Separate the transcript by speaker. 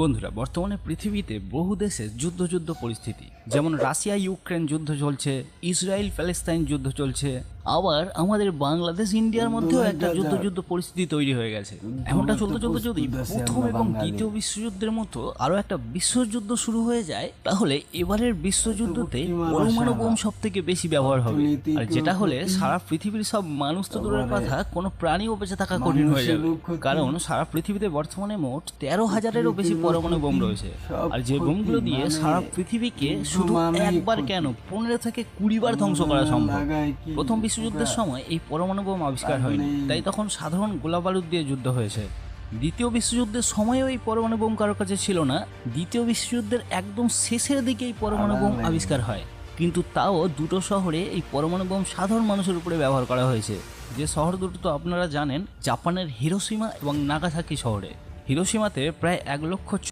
Speaker 1: বন্ধুরা, বর্তমানে পৃথিবীতে বহু দেশে যুদ্ধ যুদ্ধ পরিস্থিতি। যেমন রাশিয়া ইউক্রেন যুদ্ধ চলছে ইসরায়েল প্যালেস্তাইন যুদ্ধ চলছে আবার আমাদের বাংলাদেশ ইন্ডিয়ার মধ্যেও একটা যুদ্ধ যুদ্ধ পরিস্থিতি তৈরি হয়ে গেছে। এমনটা চলতে চলতে যদি প্রথম এবং দ্বিতীয় বিশ্বযুদ্ধের মতো আরও একটা বিশ্বযুদ্ধ শুরু হয়ে যায় তাহলে এবারের বিশ্বযুদ্ধতে পরমাণু বোম সব থেকে বেশি ব্যবহার হবে। আর যেটা হলে সারা পৃথিবীর সব মানুষ তো দূরের কথা কোনো প্রাণীও বেঁচে থাকা কঠিন হয়ে যাবে। কারণ সারা পৃথিবীতে বর্তমানে মোট তেরো হাজারেরও বেশি পরমাণু বোম রয়েছে। আর যে বোমগুলো দিয়ে সারা পৃথিবীকে শুধু একবার কেন পনেরো থেকে কুড়ি বার ধ্বংস করা সম্ভব? প্রথম বিশ্বযুদ্ধের সময় এই পরমাণু বোম আবিষ্কার হয়নি। তাই তখন সাধারণ গোলাবারুদ দিয়ে যুদ্ধ হয়েছে। দ্বিতীয় বিশ্বযুদ্ধের সময়ও এই পরমাণু বোম কারোর কাছে ছিল না। দ্বিতীয় বিশ্বযুদ্ধের একদম শেষের দিকে এই পরমাণু বোম আবিষ্কার হয়। কিন্তু তাও দুটো শহরে এই পরমাণু বোম সাধারণ মানুষের উপরে ব্যবহার করা হয়েছে। যে শহর দুটো তো আপনারা জানেন জাপানের হিরোসীমা এবং নাগাসাকি শহরে। হিরোসীমাতে প্রায় এক লক্ষ